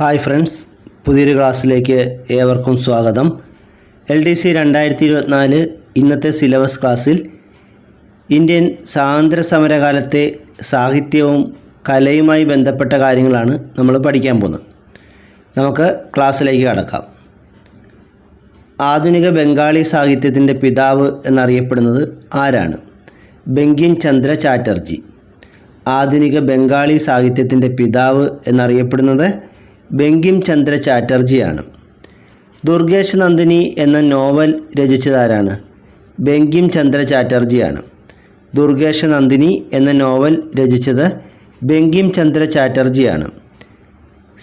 Hi friends പുതിയൊരു ക്ലാസ്സിലേക്ക് ഏവർക്കും സ്വാഗതം. എൽ ഡി സി രണ്ടായിരത്തി ഇരുപത്തിനാല് ഇന്നത്തെ സിലബസ് ക്ലാസ്സിൽ ഇന്ത്യൻ സ്വാതന്ത്ര്യ സമരകാലത്തെ സാഹിത്യവും കലയുമായി ബന്ധപ്പെട്ട കാര്യങ്ങളാണ് നമ്മൾ പഠിക്കാൻ പോകുന്നത്. നമുക്ക് ക്ലാസ്സിലേക്ക് കടക്കാം. ആധുനിക ബംഗാളി സാഹിത്യത്തിന്റെ പിതാവ് എന്നറിയപ്പെടുന്നത് ആരാണ്? ബങ്കിം ചന്ദ്ര ചാറ്റർജി. ആധുനിക ബംഗാളി സാഹിത്യത്തിന്റെ പിതാവ് എന്നറിയപ്പെടുന്നത് ബങ്കിം ചന്ദ്ര ചാറ്റർജിയാണ്. ദുർഗേഷ് നന്ദിനി എന്ന നോവൽ രചിച്ചതാരാണ്? ബെങ്കിം ചന്ദ്ര ചാറ്റർജിയാണ്. ദുർഗേഷ് നന്ദിനി എന്ന നോവൽ രചിച്ചത് ബെങ്കിം ചന്ദ്ര ചാറ്റർജിയാണ്.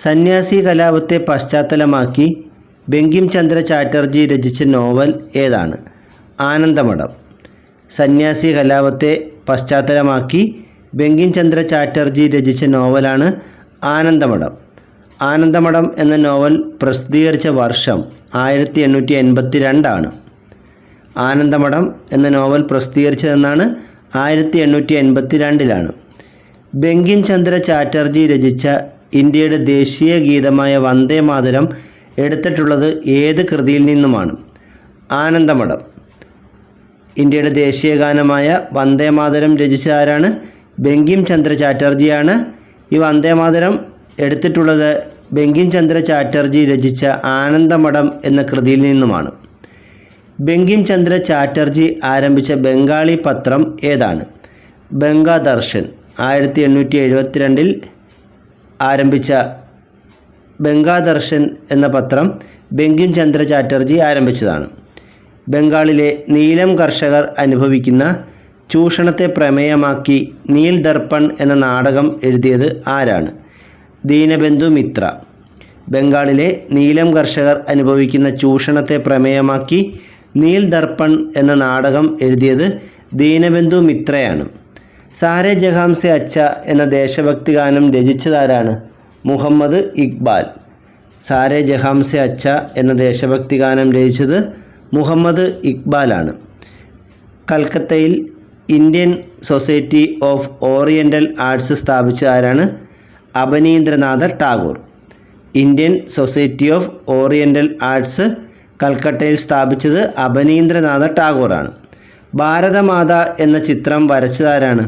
സന്യാസി കലാപത്തെ പശ്ചാത്തലമാക്കി ബെങ്കിം ചന്ദ്ര ചാറ്റർജി രചിച്ച നോവൽ ഏതാണ്? ആനന്ദമഠം. സന്യാസി കലാപത്തെ പശ്ചാത്തലമാക്കി ബെങ്കിം ചന്ദ്ര ചാറ്റർജി രചിച്ച നോവലാണ് ആനന്ദമഠം. ആനന്ദമഠം എന്ന നോവൽ പ്രസിദ്ധീകരിച്ച വർഷം ആയിരത്തി എണ്ണൂറ്റി എൺപത്തി രണ്ടാണ് ആനന്ദമഠം എന്ന നോവൽ പ്രസിദ്ധീകരിച്ചതെന്നാണ് ആയിരത്തി എണ്ണൂറ്റി എൺപത്തി രണ്ടിലാണ് ബങ്കിം ചന്ദ്ര ചാറ്റർജി രചിച്ച ഇന്ത്യയുടെ ദേശീയ ഗീതമായ വന്ദേ മാതരം എടുത്തിട്ടുള്ളത് ഏത് കൃതിയിൽ നിന്നുമാണ്? ആനന്ദമഠം. ഇന്ത്യയുടെ ദേശീയ ഗാനമായ വന്ദേ മാതരം രചിച്ച ആരാണ്? ബങ്കിം ചന്ദ്ര ചാറ്റർജിയാണ്. ഈ വന്ദേ മാതരം എടുത്തിട്ടുള്ളത് ബങ്കിം ചന്ദ്ര ചാറ്റർജി രചിച്ച ആനന്ദമഠം എന്ന കൃതിയിൽ നിന്നുമാണ്. ബങ്കിം ചന്ദ്ര ചാറ്റർജി ആരംഭിച്ച ബംഗാളി പത്രം ഏതാണ്? ബംഗാദർശൻ ആയിരത്തി എണ്ണൂറ്റി എഴുപത്തിരണ്ടിൽ ആരംഭിച്ച ബംഗാദർശൻ എന്ന പത്രം ബങ്കിം ചന്ദ്ര ചാറ്റർജി ആരംഭിച്ചതാണ്. ബംഗാളിലെ നീലം കർഷകർ അനുഭവിക്കുന്ന ചൂഷണത്തെ പ്രമേയമാക്കി നീൽ ദർപ്പൺ എന്ന നാടകം എഴുതിയത് ആരാണ്? ദീനബന്ധു മിത്ര. ബംഗാളിലെ നീലം കർഷകർ അനുഭവിക്കുന്ന ചൂഷണത്തെ പ്രമേയമാക്കി നീൽ ദർപ്പൺ എന്ന നാടകം എഴുതിയത് ദീനബന്ധു മിത്രയാണ്. സാരെ ജഹാംസെ അച്ച എന്ന ദേശഭക്തി ഗാനം രചിച്ചതാരാണ് മുഹമ്മദ് ഇക്ബാൽ. സാരെ ജഹാംസെ അച്ച എന്ന ദേശഭക്തി ഗാനം രചിച്ചത് മുഹമ്മദ് ഇക്ബാലാണ്. കൽക്കത്തയിൽ Indian society of oriental arts സ്ഥാപിച്ച ആരാണ്? Abanindranath Tagore. Indian society of oriental arts കൽക്കട്ടയിൽ സ്ഥാപിച്ചത് അപനീന്ദ്രനാഥ ടാഗോറാണ്. ഭാരതമാത എന്ന ചിത്രം വരച്ചതാരാണ്?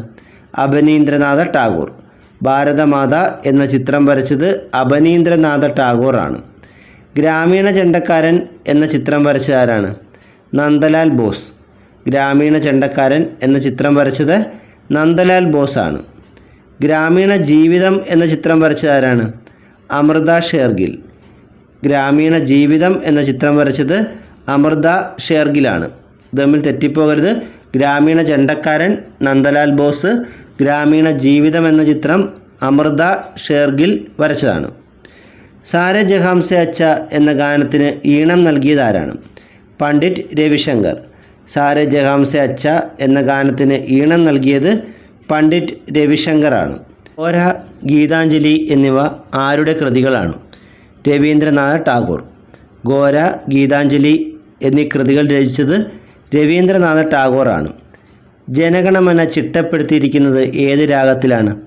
അപനീന്ദ്രനാഥ ടാഗോർ. ഭാരതമാത എന്ന ചിത്രം വരച്ചത് അപനീന്ദ്രനാഥ ടാഗോറാണ്. ഗ്രാമീണ ചെണ്ടക്കാരൻ എന്ന ചിത്രം വരച്ചതാരാണ് നന്ദലാൽ ബോസ്. ഗ്രാമീണ ചെണ്ടക്കാരൻ എന്ന ചിത്രം വരച്ചത് നന്ദലാൽ ബോസാണ്. ഗ്രാമീണ ജീവിതം എന്ന ചിത്രം വരച്ചത് ആരാണ്? അമൃത ഷേർഗിൽ. ഗ്രാമീണ ജീവിതം എന്ന ചിത്രം വരച്ചത് അമൃത ഷേർഗിലാണ്. തമ്മിൽ തെറ്റിപ്പോകരുത്. ഗ്രാമീണ ചെണ്ടക്കാരൻ നന്ദലാൽ ബോസ് ഗ്രാമീണ ജീവിതം എന്ന ചിത്രം അമൃത ഷേർഗിൽ വരച്ചതാണ്. സാരെ ജഹാംസെ അച്ച എന്ന ഗാനത്തിന് ഈണം നൽകിയതാരാണ് പണ്ഡിറ്റ് രവിശങ്കർ. സാരെ ജഹാംസെ അച്ച എന്ന ഗാനത്തിന് ഈണം നൽകിയത് പണ്ഡിറ്റ് രവിശങ്കറാണ്. ഓര ഗീതാഞ്ജലി എന്നിവ ആരുടെ കൃതികളാണ്? രവീന്ദ്രനാഥ ടാഗോർ. ഗോര ഗീതാഞ്ജലി എന്നീ കൃതികൾ രചിച്ചത് രവീന്ദ്രനാഥ ടാഗോറാണ്. ജനഗണമന ചിട്ടപ്പെടുത്തിയിരിക്കുന്നത് ഏത് രാഗത്തിലാണ്?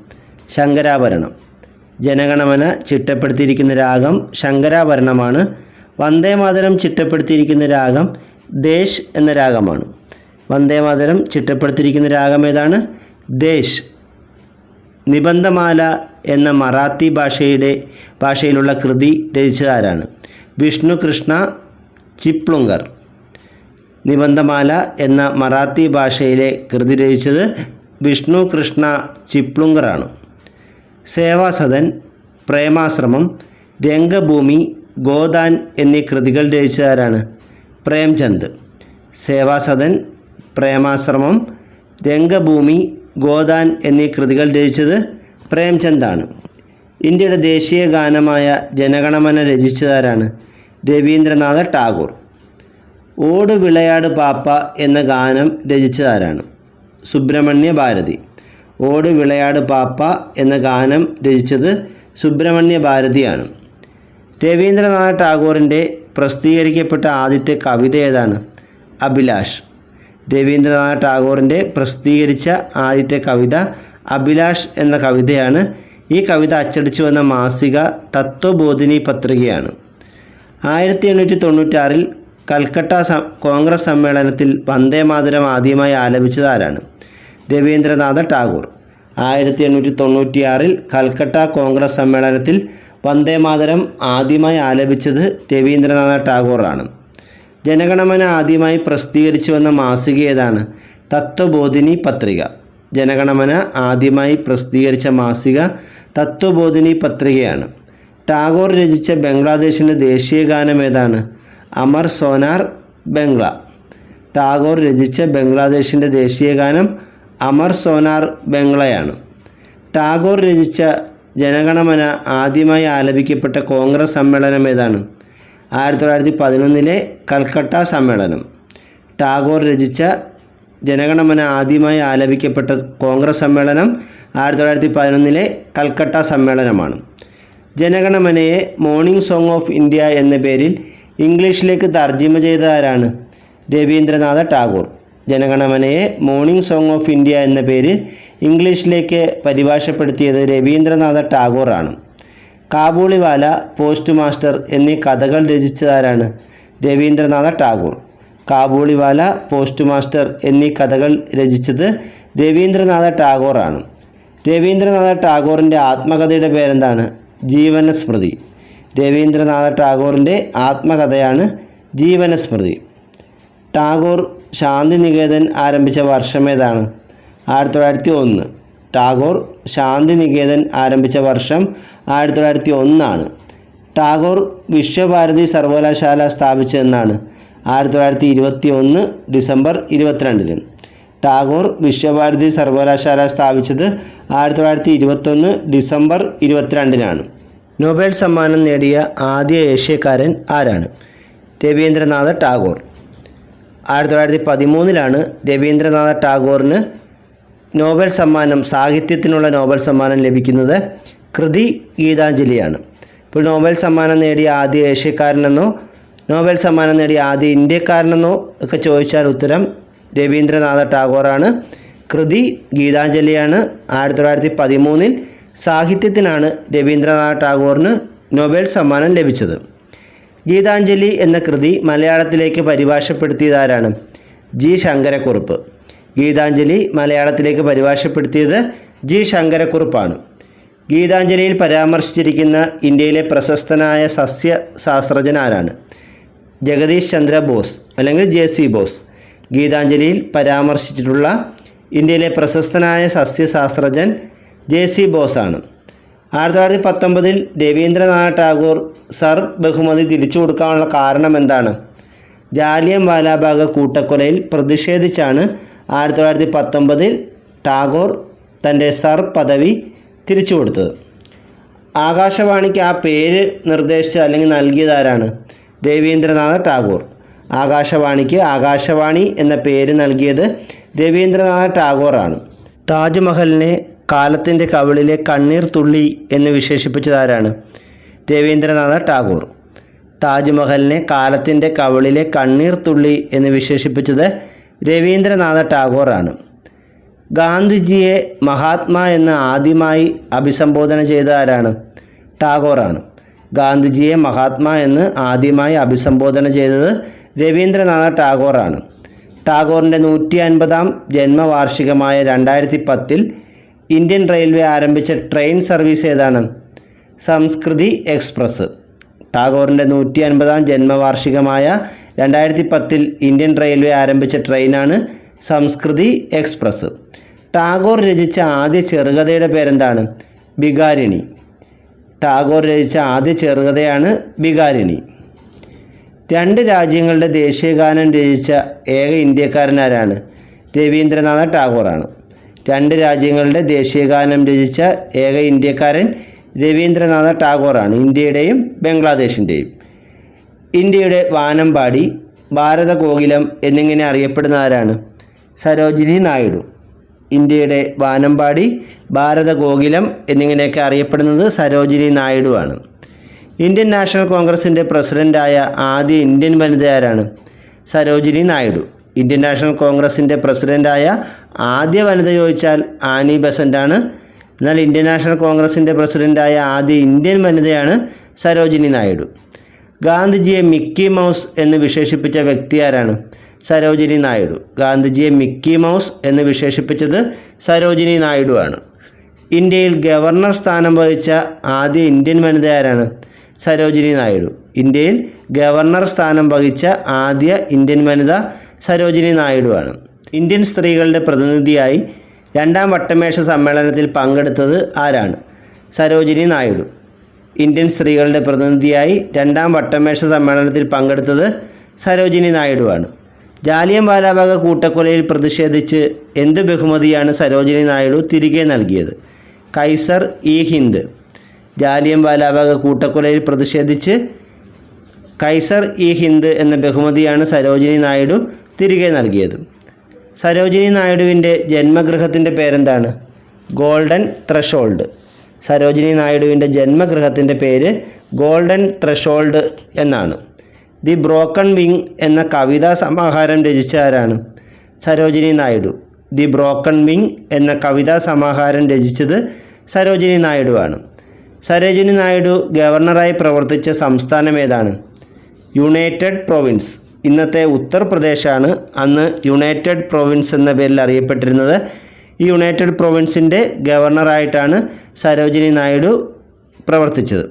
ശങ്കരാഭരണം. ജനഗണമന ചിട്ടപ്പെടുത്തിയിരിക്കുന്ന രാഗം ശങ്കരാഭരണമാണ്. വന്ദേമാതരം ചിട്ടപ്പെടുത്തിയിരിക്കുന്ന രാഗം ദേശ് എന്ന രാഗമാണ്. വന്ദേമാതരം ചിട്ടപ്പെടുത്തിയിരിക്കുന്ന രാഗം ഏതാണ്? ദേശ് നിബന്ധമാല എന്ന മറാത്തി ഭാഷയുടെ ഭാഷയിലുള്ള കൃതി രചിച്ചതാരാണ്? വിഷ്ണു കൃഷ്ണ ചിപ്ലുങ്കർ. നിബന്ധമാല എന്ന മറാത്തി ഭാഷയിലെ കൃതി രചിച്ചത് വിഷ്ണു കൃഷ്ണ ചിപ്ലുങ്കറാണ്. സേവാസദൻ പ്രേമാശ്രമം രംഗഭൂമി ഗോദാൻ എന്നീ കൃതികൾ രചിച്ചതാരാണ്? പ്രേംചന്ദ്. സേവാസദൻ പ്രേമാശ്രമം രംഗഭൂമി ഗോദാൻ എന്നീ കൃതികൾ രചിച്ചത് പ്രേംചന്ദാണ്. ഇന്ത്യയുടെ ദേശീയ ഗാനമായ ജനഗണമന രചിച്ചതാരാണ് രവീന്ദ്രനാഥ ടാഗോർ. ഓട് വിളയാട് പാപ്പ എന്ന ഗാനം രചിച്ചതാരാണ് സുബ്രഹ്മണ്യ ഭാരതി. ഓട് വിളയാട് പാപ്പ എന്ന ഗാനം രചിച്ചത് സുബ്രഹ്മണ്യ ഭാരതിയാണ്. രവീന്ദ്രനാഥ ടാഗോറിന്റെ പ്രസിദ്ധീകരിക്കപ്പെട്ട ആദ്യത്തെ കവിത ഏതാണ്? അഭിലാഷ്. രവീന്ദ്രനാഥ ടാഗോറിന്റെ പ്രസിദ്ധീകരിച്ച ആദ്യത്തെ കവിത അഭിലാഷ് എന്ന കവിതയാണ്. ഈ കവിത അച്ചടിച്ചു വന്ന മാസിക തത്വബോധിനി പത്രികയാണ്. ആയിരത്തി എണ്ണൂറ്റി തൊണ്ണൂറ്റാറിൽ കൽക്കട്ട കോൺഗ്രസ് സമ്മേളനത്തിൽ വന്ദേ മാതരം ആദ്യമായി ആലപിച്ചത് ആരാണ്? രവീന്ദ്രനാഥ ടാഗോർ. ആയിരത്തി എണ്ണൂറ്റി തൊണ്ണൂറ്റിയാറിൽ കൽക്കട്ട കോൺഗ്രസ് സമ്മേളനത്തിൽ വന്ദേ മാതരം ആദ്യമായി ആലപിച്ചത് രവീന്ദ്രനാഥ ടാഗോറാണ്. ജനഗണമന ആദ്യമായി പ്രസിദ്ധീകരിച്ചു വന്ന മാസിക ഏതാണ്? തത്വബോധിനി പത്രിക. ജനഗണമന ആദ്യമായി പ്രസിദ്ധീകരിച്ച മാസിക തത്വബോധിനി പത്രികയാണ്. ടാഗോർ രചിച്ച ബംഗ്ലാദേശിന്റെ ദേശീയ ഗാനം ഏതാണ്? അമർ സോനാർ ബംഗ്ല. ടാഗോർ രചിച്ച ബംഗ്ലാദേശിന്റെ ദേശീയ ഗാനം അമർ സോനാർ ബംഗ്ലയാണ്. ടാഗോർ രചിച്ച ജനഗണമന ആദ്യമായി ആലപിക്കപ്പെട്ട കോൺഗ്രസ് സമ്മേളനം ഏതാണ്? ആയിരത്തി തൊള്ളായിരത്തി പതിനൊന്നിലെ കൽക്കട്ട സമ്മേളനം. ടാഗോർ രചിച്ച ജനഗണമന ആദ്യമായി ആലപിക്കപ്പെട്ട കോൺഗ്രസ് സമ്മേളനം ആയിരത്തി തൊള്ളായിരത്തി പതിനൊന്നിലെ കൽക്കട്ട സമ്മേളനമാണ്. ജനഗണമനയെ മോർണിംഗ് സോങ് ഓഫ് ഇന്ത്യ എന്ന പേരിൽ ഇംഗ്ലീഷിലേക്ക് തർജിമ ചെയ്ത ആരാണ് രവീന്ദ്രനാഥ ടാഗോർ. ജനഗണമനയെ മോർണിംഗ് സോങ് ഓഫ് ഇന്ത്യ എന്ന പേരിൽ ഇംഗ്ലീഷിലേക്ക് പരിഭാഷപ്പെടുത്തിയത് രവീന്ദ്രനാഥ ടാഗോറാണ്. കാബൂളിവാല പോസ്റ്റ് മാസ്റ്റർ എന്നീ കഥകൾ രചിച്ചതാരാണ് രവീന്ദ്രനാഥ ടാഗോർ. കാബൂളിവാല പോസ്റ്റ് മാസ്റ്റർ എന്നീ കഥകൾ രചിച്ചത് രവീന്ദ്രനാഥ ടാഗോറാണ്. രവീന്ദ്രനാഥ ടാഗോറിന്റെ ആത്മകഥയുടെ പേരെന്താണ്? ജീവനസ്മൃതി. രവീന്ദ്രനാഥ ടാഗോറിന്റെ ആത്മകഥയാണ് ജീവനസ്മൃതി. ടാഗോർ ശാന്തിനികേതൻ ആരംഭിച്ച വർഷം ഏതാണ്? ആയിരത്തി തൊള്ളായിരത്തി ഒന്ന്. ടാഗോർ ശാന്തിനികേതൻ ആരംഭിച്ച വർഷം ആയിരത്തി തൊള്ളായിരത്തി ഒന്നാണ് ടാഗോർ വിശ്വഭാരതി സർവകലാശാല സ്ഥാപിച്ചതെന്നാണ് ആയിരത്തി തൊള്ളായിരത്തി ഇരുപത്തി ഒന്ന് ഡിസംബർ ഇരുപത്തിരണ്ടിന്. ടാഗോർ വിശ്വഭാരതി സർവകലാശാല സ്ഥാപിച്ചത് ആയിരത്തി തൊള്ളായിരത്തി ഇരുപത്തൊന്ന് ഡിസംബർ ഇരുപത്തിരണ്ടിനാണ്. നൊബേൽ സമ്മാനം നേടിയ ആദ്യ ഏഷ്യക്കാരൻ ആരാണ്? രവീന്ദ്രനാഥ ടാഗോർ. ആയിരത്തി തൊള്ളായിരത്തി പതിമൂന്നിലാണ് രവീന്ദ്രനാഥ ടാഗോറിന് നോബൽ സമ്മാനം സാഹിത്യത്തിനുള്ള നോബൽ സമ്മാനം ലഭിക്കുന്നത് കൃതി ഗീതാഞ്ജലിയാണ്. ഇപ്പോൾ നോബൽ സമ്മാനം നേടിയ ആദ്യ ഏഷ്യക്കാരനെന്നോ നോബൽ സമ്മാനം നേടിയ ആദ്യ ഇന്ത്യക്കാരനെന്നോ ഒക്കെ ചോദിച്ചാൽ ഉത്തരം രവീന്ദ്രനാഥ ടാഗോറാണ്. കൃതി ഗീതാഞ്ജലിയാണ്. ആയിരത്തി തൊള്ളായിരത്തി പതിമൂന്നിൽ സാഹിത്യത്തിനാണ് രവീന്ദ്രനാഥ ടാഗോറിന് നോബൽ സമ്മാനം ലഭിച്ചത്. ഗീതാഞ്ജലി എന്ന കൃതി മലയാളത്തിലേക്ക് പരിഭാഷപ്പെടുത്തിയതാരാണ്? ജി. ശങ്കരക്കുറുപ്പ്. ഗീതാഞ്ജലി മലയാളത്തിലേക്ക് പരിഭാഷപ്പെടുത്തിയത് ജി ശങ്കരക്കുറുപ്പാണ്. ഗീതാഞ്ജലിയിൽ പരാമർശിച്ചിരിക്കുന്ന ഇന്ത്യയിലെ പ്രശസ്തനായ സസ്യ ശാസ്ത്രജ്ഞൻ ആരാണ്? ജഗദീഷ് ചന്ദ്ര ബോസ് അല്ലെങ്കിൽ ജെ സി ബോസ്. ഗീതാഞ്ജലിയിൽ പരാമർശിച്ചിട്ടുള്ള ഇന്ത്യയിലെ പ്രശസ്തനായ സസ്യശാസ്ത്രജ്ഞൻ ജെ സി ബോസാണ് ആയിരത്തി തൊള്ളായിരത്തി പത്തൊമ്പതിൽ രവീന്ദ്രനാഥ് ടാഗോർ സർ ബഹുമതി തിരിച്ചു കൊടുക്കാനുള്ള കാരണം എന്താണ്? ജാലിയം വാലാബാഗ് കൂട്ടക്കൊലയിൽ പ്രതിഷേധിച്ചാണ് ആയിരത്തി തൊള്ളായിരത്തി പത്തൊമ്പതിൽ ടാഗോർ തന്റെ സർ പദവി തിരിച്ചു കൊടുത്തത് ആകാശവാണിക്ക് ആ പേര് നിർദ്ദേശിച്ച അല്ലെങ്കിൽ നൽകിയതാരാണ്? രവീന്ദ്രനാഥ ടാഗോർ. ആകാശവാണിക്ക് ആകാശവാണി എന്ന പേര് നൽകിയത് രവീന്ദ്രനാഥ ടാഗോറാണ് താജ്മഹലിനെ കാലത്തിന്റെ കവിളിലെ കണ്ണീർ തുള്ളി എന്ന് വിശേഷിപ്പിച്ചതാരാണ്? രവീന്ദ്രനാഥ ടാഗോർ. താജ്മഹലിനെ കാലത്തിന്റെ കവിളിലെ കണ്ണീർ തുള്ളി എന്ന് വിശേഷിപ്പിച്ചത് രവീന്ദ്രനാഥ ടാഗോറാണ്. ഗാന്ധിജിയെ മഹാത്മാ എന്ന് ആദ്യമായി അഭിസംബോധന ചെയ്ത ആരാണ്? ടാഗോറാണ്. ഗാന്ധിജിയെ മഹാത്മാ എന്ന് ആദ്യമായി അഭിസംബോധന ചെയ്തത് രവീന്ദ്രനാഥ ടാഗോറാണ്. ടാഗോറിന്റെ നൂറ്റി അൻപതാം ജന്മവാർഷികമായ രണ്ടായിരത്തി പത്തിൽ ഇന്ത്യൻ റെയിൽവേ ആരംഭിച്ച ട്രെയിൻ സർവീസ് ഏതാണ്? സംസ്കൃതി എക്സ്പ്രസ്. ടാഗോറിന്റെ നൂറ്റി അൻപതാം ജന്മവാർഷികമായ രണ്ടായിരത്തി പത്തിൽ ഇന്ത്യൻ റെയിൽവേ ആരംഭിച്ച ട്രെയിനാണ് സംസ്കൃതി എക്സ്പ്രസ്. ടാഗോർ രചിച്ച ആദ്യ ചെറുകഥയുടെ പേരെന്താണ്? ബികാരിണി ടാഗോർ രചിച്ച ആദ്യ ചെറുകഥയാണ് ബികാരിണി രണ്ട് രാജ്യങ്ങളുടെ ദേശീയഗാനം രചിച്ച ഏക ഇന്ത്യക്കാരനാരാണ് രവീന്ദ്രനാഥ ടാഗോറാണ്. രണ്ട് രാജ്യങ്ങളുടെ ദേശീയഗാനം രചിച്ച ഏക ഇന്ത്യക്കാരൻ രവീന്ദ്രനാഥ ടാഗോറാണ്. ഇന്ത്യയുടെയും ബംഗ്ലാദേശിന്റെയും ഇന്ത്യയുടെ വാനമ്പാടി ഭാരതകോകിലം എന്നിങ്ങനെ അറിയപ്പെടുന്ന ആരാണ് സരോജിനി നായിഡു. ഇന്ത്യയുടെ വാനമ്പാടി ഭാരതകോകിലം എന്നിങ്ങനെയൊക്കെ അറിയപ്പെടുന്നത് സരോജിനി നായിഡു ആണ് ഇന്ത്യൻ നാഷണൽ കോൺഗ്രസിന്റെ പ്രസിഡന്റായ ആദ്യ ഇന്ത്യൻ വനിത ആരാണ് സരോജിനി നായിഡു. ഇന്ത്യൻ നാഷണൽ കോൺഗ്രസിന്റെ പ്രസിഡന്റായ ആദ്യ വനിത ചോദിച്ചാൽ ആനി ബസന്റാണ്. എന്നാൽ ഇന്ത്യൻ നാഷണൽ കോൺഗ്രസിന്റെ പ്രസിഡന്റായ ആദ്യ ഇന്ത്യൻ വനിതയാണ് സരോജിനി നായിഡു. ഗാന്ധിജിയെ മിക്കി മൗസ് എന്ന് വിശേഷിപ്പിച്ച വ്യക്തി ആരാണ്? സരോജിനി നായിഡു. ഗാന്ധിജിയെ മിക്കി മൗസ് എന്ന് വിശേഷിപ്പിച്ചത് സരോജിനി നായിഡു ആണ്. ഇന്ത്യയിൽ ഗവർണർ സ്ഥാനം വഹിച്ച ആദ്യ ഇന്ത്യൻ വനിത ആരാണ്? സരോജിനി നായിഡു. ഇന്ത്യയിൽ ഗവർണർ സ്ഥാനം വഹിച്ച ആദ്യ ഇന്ത്യൻ വനിത സരോജിനി നായിഡു ആണ്. ഇന്ത്യൻ സ്ത്രീകളുടെ പ്രതിനിധിയായി രണ്ടാം വട്ടമേശ സമ്മേളനത്തിൽ പങ്കെടുത്തത് ആരാണ്? സരോജിനി നായിഡു. ഇന്ത്യൻ സ്ത്രീകളുടെ പ്രതിനിധിയായി രണ്ടാം വട്ടമേശ സമ്മേളനത്തിൽ പങ്കെടുത്തത് സരോജിനി നായിഡുവാണ്. ജാലിയം വാലാബാഗ് കൂട്ടക്കൊലയിൽ പ്രതിഷേധിച്ച് എന്ത് ബഹുമതിയാണ് സരോജിനി നായിഡു തിരികെ നൽകിയത്? കൈസർ ഇ ഹിന്ദ്. ജാലിയൻ വാലാബാഗ് കൂട്ടക്കൊലയിൽ പ്രതിഷേധിച്ച് കൈസർ ഇ ഹിന്ദ് എന്ന ബഹുമതിയാണ് സരോജിനി നായിഡു തിരികെ നൽകിയത്. സരോജിനി നായിഡുവിന്റെ ജന്മഗൃഹത്തിന്റെ പേരെന്താണ്? Golden threshold. സരോജിനി നായിഡുവിന്റെ ജന്മഗൃഹത്തിന്റെ പേര് ഗോൾഡൻ ത്രഷോൾഡ് എന്നാണ്. ദി ബ്രോക്കൺ വിങ് എന്ന കവിതാ സമാഹാരം രചിച്ച ആരാണ്? Sarojini Naidu. The broken wing എന്ന കവിതാ സമാഹാരം രചിച്ചത് സരോജിനി നായിഡു ആണ് സരോജിനി നായിഡു ഗവർണറായി പ്രവർത്തിച്ച സംസ്ഥാനം ഏതാണ്? United province. ഇന്നത്തെ ഉത്തർപ്രദേശാണ്. അന്ന് യുണൈറ്റഡ് പ്രൊവിൻസ് എന്ന പേരിൽ അറിയപ്പെട്ടിരുന്നത് ഈ യുണൈറ്റഡ് പ്രൊവിൻസിന്റെ ഗവർണറായിട്ടാണ് സരോജിനി നായിഡു പ്രവർത്തിച്ചത്.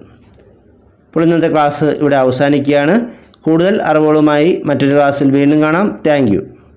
അപ്പോൾ ഇന്നത്തെ ക്ലാസ് ഇവിടെ അവസാനിക്കുകയാണ്. കൂടുതൽ അറിവുകളുമായി മറ്റൊരു ക്ലാസ്സിൽ വീണ്ടും കാണാം. താങ്ക്